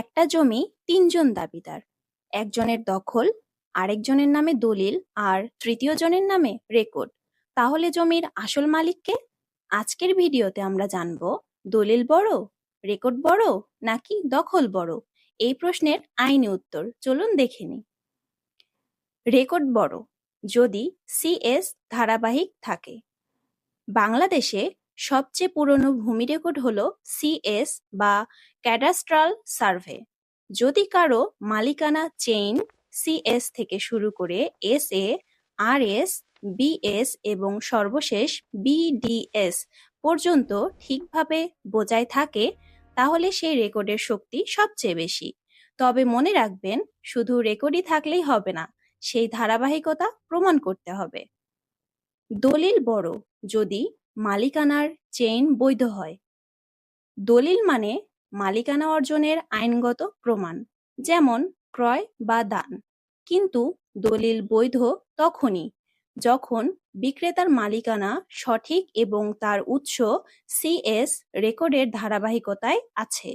একটা জমি তিনজন দাবিদার। একজনের দখল, আরেকজনের নামে দলিল আর তৃতীয় জনের নামে রেকর্ড। তাহলে জমির আসল মালিককে আজকের ভিডিওতে আমরা জানব, দলিল বড়, রেকর্ড বড় নাকি দখল বড়? এই প্রশ্নের আইনি উত্তর চলুন দেখে নিই। রেকর্ড বড়, যদি সিএস ধারাবাহিক থাকে। বাংলাদেশে সবচেয়ে পুরনো ভূমি রেকর্ড হলো সিএস বা ক্যাডাস্ট্রাল সার্ভে। যদি কারও মালিকানা চেইন সিএস থেকে শুরু করে S A R S BS এবং সর্বশেষ বিডিএস পর্যন্ত ঠিকভাবে বোঝায় থাকে, তাহলে সেই রেকর্ডের শক্তি সবচেয়ে বেশি। তবে মনে রাখবেন, শুধু রেকর্ডই থাকলেই হবে না, সেই ধারাবাহিকতা প্রমাণ করতে হবে। দলিল বড়, যদি মালিকানার চেইন বৈধ হয়। দলিল মানে মালিকানা অর্জনের আইনগত প্রমাণ, যেমন ক্রয় বা দান। কিন্তু দলিল বৈধ তখনই, যখন বিক্রেতার মালিকানা সঠিক এবং তার উৎস সিএস রেকর্ডের ধারাবাহিকতায় আছে,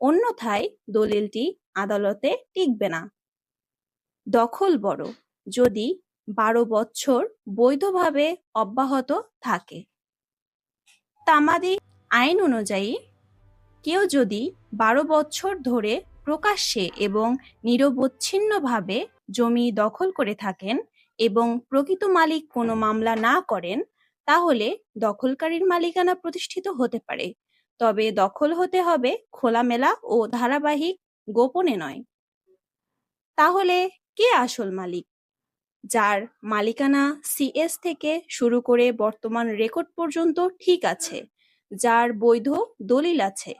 অন্যথায় দলিলটি আদালতে টিকবে না। দখল বড়, যদি বারো বছর বৈধভাবে অব্যাহত থাকে। তামাদি আইন অনুযায়ী কেউ যদি বারো বছর ধরে প্রকাশ্যে এবং নিরবচ্ছিন্নভাবে জমি দখল করে থাকেন এবং প্রকৃত মালিক কোনো মামলা না করেন, তাহলে দখলকারীর মালিকানা প্রতিষ্ঠিত হতে পারে। তবে দখল হতে হবে খোলামেলা ও ধারাবাহিক গোপনে নয়। তাহলে কে আসল মালিক? যার মালিকানা সিএস থেকে শুরু করে বর্তমান রেকর্ড পর্যন্ত ঠিক আছে, যার বৈধ দলিল আছে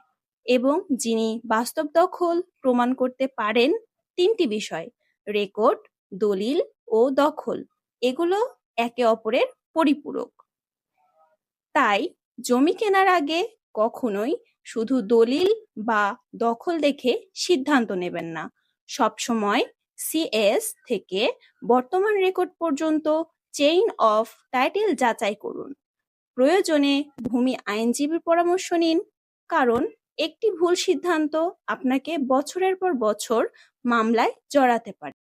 এবং যিনি বাস্তব দখল প্রমাণ করতে পারেন তিনটি বিষয় রেকর্ড দলিল ও দখল। এগুলো একে অপরের পরিপূরক। তাই জমি কেনার আগে কখনোই শুধু দলিল বা দখল দেখে সিদ্ধান্ত নেবেন না। সবসময় সিএস থেকে বর্তমান রেকর্ড পর্যন্ত চেইন অফ টাইটেল যাচাই করুন। প্রয়োজনে ভূমি আইনজীবীর পরামর্শ নিন, কারণ একটি ভুল সিদ্ধান্ত আপনাকে বছরের পর বছর মামলায় জড়াতে পারে।